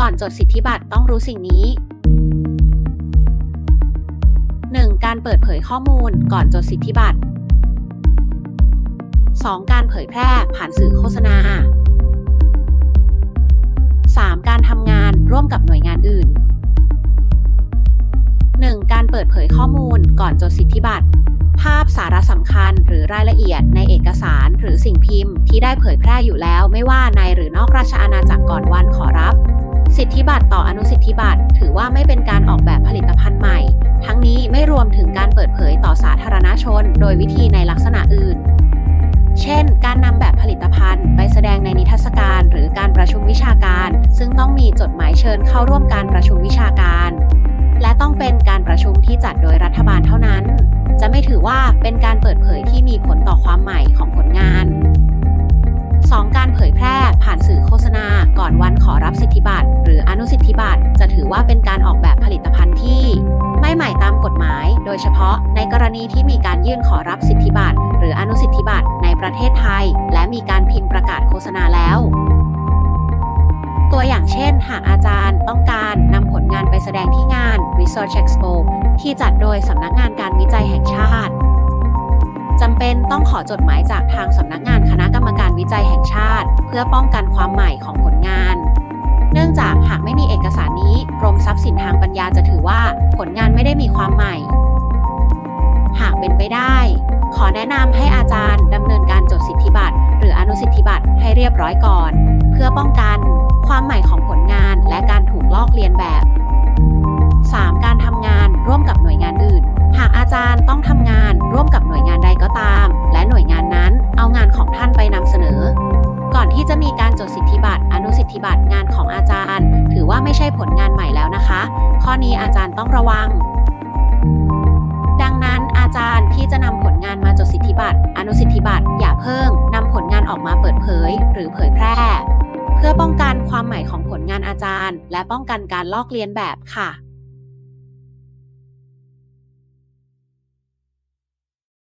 ่อนจดสิทธิบัตรต้องรู้สิ่งนี้ 1. การเปิดเผยข้อมูลก่อนจดสิทธิบัตร 2. การเผยแพร่ผ่านสื่อโฆษณา 3. การทำงานร่วมกับหน่วยงานอื่น 1. การเปิดเผยข้อมูลก่อนจดสิทธิบัตร ภาพสาระสำคัญหรือรายละเอียดในเอกสารหรือสิ่งพิมพ์ที่ได้เผยแพร่อยู่แล้วไม่ว่าในหรือนอกราชอาณาจักรก่อนวันขอรับ สิทธิบัตรต่ออนุสิทธิบัตรถือว่าไม่เป็นการออกแบบผลิตภัณฑ์ใหม่ ทั้งนี้ไม่รวมถึงการเปิดเผยต่อสาธารณชน โดยวิธีในลักษณะอื่น เช่น การนำแบบผลิตภัณฑ์ ไปแสดงในนิทรรศการ หรือการประชุมวิชาการ ซึ่งต้องมีจดหมายเชิญเข้าร่วมการประชุมวิชาการ และต้องเป็นการประชุมที่จัดโดยรัฐบาลเท่านั้น จะไม่ถือว่าเป็นการเปิดเผยที่มีผลต่อความใหม่ของ ก่อนวันขอรับสิทธิบัตรหรืออนุสิทธิบัตรจะถือว่าเป็นการออกแบบผลิตภัณฑ์ที่ ไม่ใหม่ตามกฎหมาย โดยเฉพาะในกรณีที่มีการยื่นขอรับสิทธิบัตรหรืออนุสิทธิบัตรในประเทศไทย และมีการพิมพ์ประกาศโฆษณาแล้วตัวอย่างเช่น หากอาจารย์ต้องการนำผลงานไปแสดงที่งาน Research Expo ที่จัดโดยสำนักงานการวิจัยแห่งชาติ เป็นต้องขอจดหมายจากทางสำนักงานคณะกรรมการวิจัยแห่งชาติ เพื่อป้องกันความใหม่ของผลงาน เนื่องจากหากไม่มีเอกสารนี้กรมทรัพย์สินทางปัญญาจะถือว่าผลงานไม่ได้มีความใหม่ หากเป็นไปได้ ขอแนะนำให้อาจารย์ดำเนินการจดสิทธิบัตรหรืออนุสิทธิบัตรให้เรียบร้อยก่อน เพื่อป้องกันความใหม่ของผลงานและการถูก ที่จะมีการจดสิทธิบัตร อนุสิทธิบัตรงานของอาจารย์ ถือว่าไม่ใช่ผลงานใหม่แล้วนะคะ ข้อนี้อาจารย์ต้องระวัง ดังนั้นอาจารย์ที่จะนำผลงานมาจดสิทธิบัตร อนุสิทธิบัตร อย่าเพิ่งนำผลงานออกมาเปิดเผย หรือเผยแพร่ เพื่อป้องกันความใหม่ของผลงานอาจารย์ และป้องกันการลอกเลียนแบบค่ะ